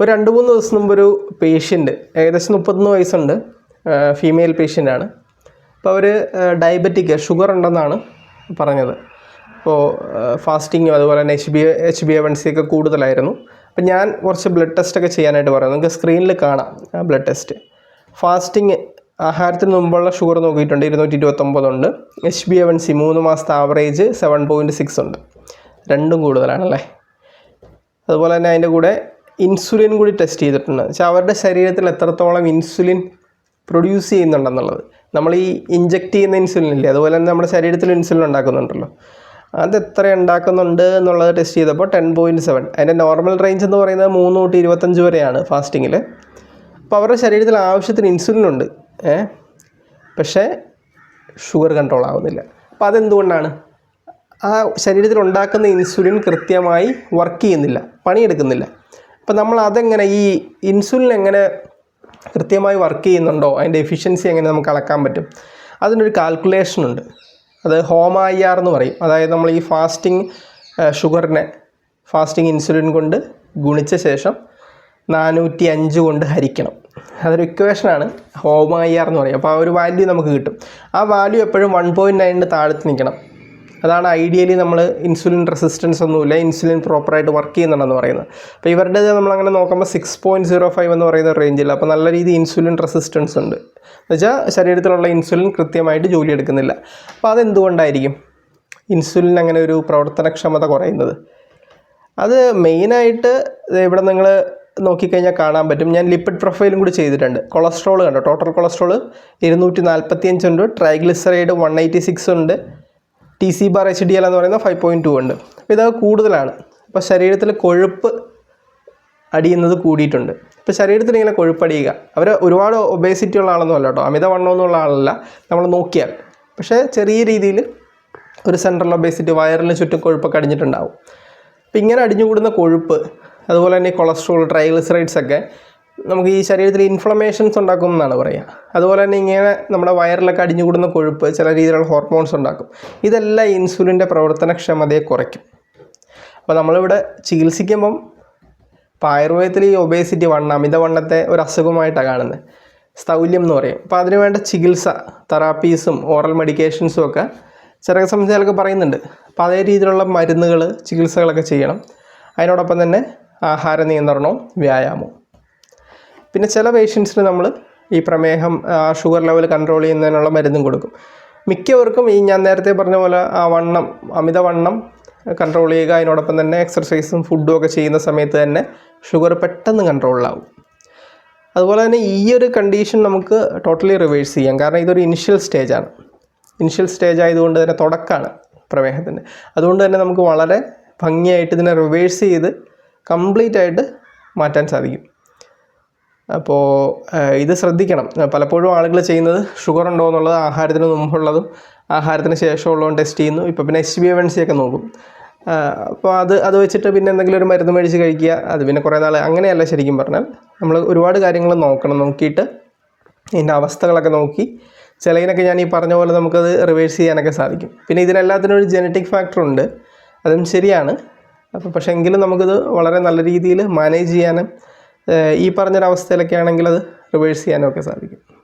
ഒരു രണ്ട് മൂന്ന് ദിവസം മുമ്പ് ഒരു പേഷ്യന്റ് ഏകദേശം മുപ്പത്തൊന്ന് വയസ്സുണ്ട് ഫീമെയിൽ പേഷ്യന്റാണ് അപ്പോൾ അവർ ഡയബറ്റിക് ഷുഗർ ഉണ്ടെന്നാണ് പറഞ്ഞത്. അപ്പോൾ ഫാസ്റ്റിങ്ങും അതുപോലെ തന്നെ H B H B A one C ഒക്കെ കൂടുതലായിരുന്നു. അപ്പം ഞാൻ കുറച്ച് ബ്ലഡ് ടെസ്റ്റ് ഒക്കെ ചെയ്യാനായിട്ട് പറയാം. നിങ്ങൾക്ക് സ്ക്രീനിൽ കാണാം ആ ബ്ലഡ് ടെസ്റ്റ് ഫാസ്റ്റിംഗ് ആഹാരത്തിന് മുമ്പുള്ള ഷുഗർ നോക്കിയിട്ടുണ്ട് ഇരുന്നൂറ്റി ഇരുപത്തൊമ്പതുണ്ട് H B A one C മൂന്ന് മാസത്തെ ആവറേജ് സെവൻ പോയിന്റ് സിക്സ് ഉണ്ട്. രണ്ടും കൂടുതലാണല്ലേ? അതുപോലെ തന്നെ അതിന്റെ കൂടെ ഇൻസുലിൻ കൂടി ടെസ്റ്റ് ചെയ്തിട്ടുണ്ട്. പക്ഷേ അവരുടെ ശരീരത്തിൽ എത്രത്തോളം ഇൻസുലിൻ പ്രൊഡ്യൂസ് ചെയ്യുന്നുണ്ടെന്നുള്ളത്. നമ്മൾ ഈ ഇഞ്ചെക്റ്റ് ചെയ്യുന്ന ഇൻസുലിൻ ഇല്ലേ? അതുപോലെ തന്നെ നമ്മുടെ ശരീരത്തിൽ ഇൻസുലിൻ ഉണ്ടാക്കുന്നുണ്ടല്ലോ. അത് എത്ര ഉണ്ടാക്കുന്നുണ്ട് എന്നുള്ളത് ടെസ്റ്റ് ചെയ്തപ്പോൾ ടെൻ പോയിന്റ് സെവൻ. അതിന്റെ നോർമൽ റേഞ്ച് എന്ന് പറയുന്നത് മൂന്ന് തൊട്ട് ഇരുപത്തഞ്ച് വരെയാണ് ഫാസ്റ്റിങ്ങിൽ. അപ്പോൾ അവരുടെ ശരീരത്തിൽ ആവശ്യത്തിന് ഇൻസുലിൻ ഉണ്ട്. ഏ? പക്ഷേ ഷുഗർ കൺട്രോൾ ആവുന്നില്ല. അപ്പോൾ അതെന്തുകൊണ്ടാണ്? ആ ശരീരത്തിൽ ഉണ്ടാക്കുന്ന ഇൻസുലിൻ കൃത്യമായി വർക്ക് ചെയ്യുന്നില്ല പണിയെടുക്കുന്നില്ല. അപ്പോൾ നമ്മൾ അതെങ്ങനെ ഈ ഇൻസുലിൻ എങ്ങനെ കൃത്യമായി വർക്ക് ചെയ്യുന്നുണ്ടോ? അതിന്റെ എഫിഷ്യൻസി എങ്ങനെ നമുക്ക് അളക്കാൻ പറ്റും? അതിനൊരു കാൽക്കുലേഷൻ ഉണ്ട്. അത് ഹോം ഐ ആർ എന്ന് പറയും. അതായത് നമ്മൾ ഈ ഫാസ്റ്റിംഗ് ഷുഗറിനെ ഫാസ്റ്റിംഗ് ഇൻസുലിൻ കൊണ്ട് ഗുണിച്ച ശേഷം നാനൂറ്റി അഞ്ച് കൊണ്ട് ഹരിക്കണം. അതൊരു ഇക്വേഷനാണ് ഹോം ഐ ആർ എന്ന് പറയും. അപ്പോൾ ആ ഒരു വാല്യൂ നമുക്ക് കിട്ടും. ആ വാല്യൂ എപ്പോഴും വൺ പോയിന്റ് നയനിന് താഴത്ത് നിൽക്കണം. അതാണ് ഐഡിയലി നമ്മൾ ഇൻസുലിൻ റെസിസ്റ്റൻസ് ഒന്നുമില്ല ഇൻസുലിൻ പ്രോപ്പറായിട്ട് വർക്ക് ചെയ്യുന്നുണ്ടെന്ന് പറയുന്നത്. അപ്പോൾ ഇവരുടെ നമ്മളങ്ങനെ നോക്കുമ്പോൾ സിക്സ് പോയിന്റ് സീറോ ഫൈവ് എന്ന് പറയുന്ന റേഞ്ചിൽ അപ്പോൾ നല്ല രീതിയിൽ ഇൻസുലിൻ റെസിസ്റ്റൻസ് ഉണ്ട്. എന്നുവെച്ചാൽ ശരീരത്തിലുള്ള ഇൻസുലിൻ കൃത്യമായിട്ട് ജോലി എടുക്കുന്നില്ല. അപ്പോൾ അതെന്തുകൊണ്ടായിരിക്കും? ഇൻസുലിൻ അങ്ങനെ ഒരു പ്രവർത്തനക്ഷമത കുറയുന്നത്. അത് മെയിനായിട്ട് ഇവിടെ നിങ്ങൾ നോക്കിക്കഴിഞ്ഞാൽ കാണാൻ പറ്റും. ഞാൻ ലിപ്പിഡ് പ്രൊഫൈലും കൂടി ചെയ്തിട്ടുണ്ട്. കൊളസ്ട്രോൾ കണ്ടോ? ടോട്ടൽ കൊളസ്ട്രോൾ ഇരുന്നൂറ്റി നാൽപ്പത്തി അഞ്ചുണ്ട് ട്രൈഗ്ലിസറൈഡ് വൺ എയ്റ്റി സിക്സ് ഉണ്ട്. T C bar H D L എന്ന് പറയുന്ന ഫൈവ് പോയിന്റ് ടു ഉണ്ട്. അപ്പോൾ ഇത് കൂടുതലാണ്. അപ്പോൾ ശരീരത്തിൽ കൊഴുപ്പ് അടിയുന്നത് കൂടിയിട്ടുണ്ട്. ഇപ്പോൾ ശരീരത്തിൽ ഇങ്ങനെ കൊഴുപ്പടിയുക. അവർ ഒരുപാട് ഒബേസിറ്റി ഉള്ള ആളൊന്നും അല്ല കേട്ടോ. അമിതവണ്ണം എന്നുള്ള ആളല്ല. നമ്മൾ നോക്കിയാൽ. പക്ഷേ ചെറിയ രീതിയിൽ ഒരു സെൻട്രൽ ഒബേസിറ്റി വയറിന് ചുറ്റും കൊഴുപ്പൊക്കെ അടിഞ്ഞിട്ടുണ്ടാവും. അപ്പോൾ ഇങ്ങനെ അടിഞ്ഞുകൂടുന്ന കൊഴുപ്പ് അതുപോലെ തന്നെ കൊളസ്ട്രോൾ ട്രൈഗ്ലിസറൈഡ്സ് ഒക്കെ നമുക്ക് ഈ ശരീരത്തിൽ ഇൻഫ്ലമേഷൻസ് ഉണ്ടാക്കും എന്നാണ് പറയുക. അതുപോലെ തന്നെ ഇങ്ങനെ നമ്മുടെ വയറിലൊക്കെ അടിഞ്ഞുകൂടുന്ന കൊഴുപ്പ് ചില രീതിയിലുള്ള ഹോർമോൺസ് ഉണ്ടാക്കും. ഇതെല്ലാം ഇൻസുലിന്റെ പ്രവർത്തനക്ഷമതയെ കുറയ്ക്കും. അപ്പോൾ നമ്മളിവിടെ ചികിത്സിക്കുമ്പം ഇപ്പോൾ ആയുർവേദത്തിൽ ഈ ഒബേസിറ്റി വണ്ണം അമിതവണ്ണത്തെ ഒരു അസുഖമായിട്ടാണ് കാണുന്നത്. സ്ഥൗല്യം എന്ന് പറയും. അപ്പോൾ അതിന് വേണ്ട ചികിത്സ തെറാപ്പീസും ഓറൽ മെഡിക്കേഷൻസും ഒക്കെ ചില സംബന്ധിച്ചൊക്കെ പറയുന്നുണ്ട്. അപ്പോൾ അതേ രീതിയിലുള്ള മരുന്നുകൾ ചികിത്സകളൊക്കെ ചെയ്യണം. അതിനോടൊപ്പം തന്നെ ആഹാര നിയന്ത്രണവും വ്യായാമവും. പിന്നെ ചില പേഷ്യൻസിന് നമ്മൾ ഈ പ്രമേഹം ഷുഗർ ലെവൽ കൺട്രോൾ ചെയ്യുന്നതിനുള്ള മരുന്നും കൊടുക്കും. മിക്കവർക്കും ഈ ഞാൻ നേരത്തെ പറഞ്ഞ പോലെ ആ വണ്ണം അമിതവണ്ണം കൺട്രോൾ ചെയ്യുക അതിനോടൊപ്പം തന്നെ എക്സർസൈസും ഫുഡും ഒക്കെ ചെയ്യുന്ന സമയത്ത് തന്നെ ഷുഗർ പെട്ടെന്ന് കൺട്രോളിലാവും അതുപോലെ തന്നെ ഈ ഒരു കണ്ടീഷൻ നമുക്ക് ടോട്ടലി റിവേഴ്സ് ചെയ്യാം. കാരണം ഇതൊരു ഇനിഷ്യൽ സ്റ്റേജാണ് ഇനിഷ്യൽ സ്റ്റേജ് ആയതുകൊണ്ട് തന്നെ തുടക്കമാണ് പ്രമേഹത്തിന്റെ അതുകൊണ്ട് തന്നെ നമുക്ക് വളരെ ഭംഗിയായിട്ട് ഇതിനെ റിവേഴ്സ് ചെയ്ത് കംപ്ലീറ്റ് ആയിട്ട് മാറ്റാൻ സാധിക്കും. അപ്പോൾ ഇത് ശ്രദ്ധിക്കണം. പലപ്പോഴും ആളുകൾ ചെയ്യുന്നത് ഷുഗർ ഉണ്ടോ എന്നുള്ളത് ആഹാരത്തിന് മുമ്പുള്ളതും ആഹാരത്തിന് ശേഷമുള്ളതും ടെസ്റ്റ് ചെയ്യുന്നു. ഇപ്പോൾ പിന്നെ എച്ച് ബി എ സി ഒക്കെ നോക്കും. അപ്പോൾ അത് അത് വെച്ചിട്ട് പിന്നെ എന്തെങ്കിലും ഒരു മരുന്ന് മേടിച്ച് കഴിക്കുക. അത് പിന്നെ കുറേ നാൾ അങ്ങനെയല്ല ശരിക്കും പറഞ്ഞാൽ. നമ്മൾ ഒരുപാട് കാര്യങ്ങൾ നോക്കണം നോക്കിയിട്ട് ഇതിന്റെ അവസ്ഥകളൊക്കെ നോക്കി. ചിലതിനൊക്കെ ഞാൻ ഈ പറഞ്ഞ പോലെ നമുക്കത് റിവേഴ്സ് ചെയ്യാനൊക്കെ സാധിക്കും. പിന്നെ ഇതിനെല്ലാത്തിനും ഒരു ജനറ്റിക് ഫാക്ടർ ഉണ്ട്. അതും ശരിയാണ്. അപ്പോൾ പക്ഷേ എങ്കിലും നമുക്കിത് വളരെ നല്ല രീതിയിൽ മാനേജ് ചെയ്യാനും ഈ പറഞ്ഞൊരവസ്ഥയിലൊക്കെ ആണെങ്കിൽ അത് റിവേഴ്സ് ചെയ്യാനൊക്കെ സാധിക്കും.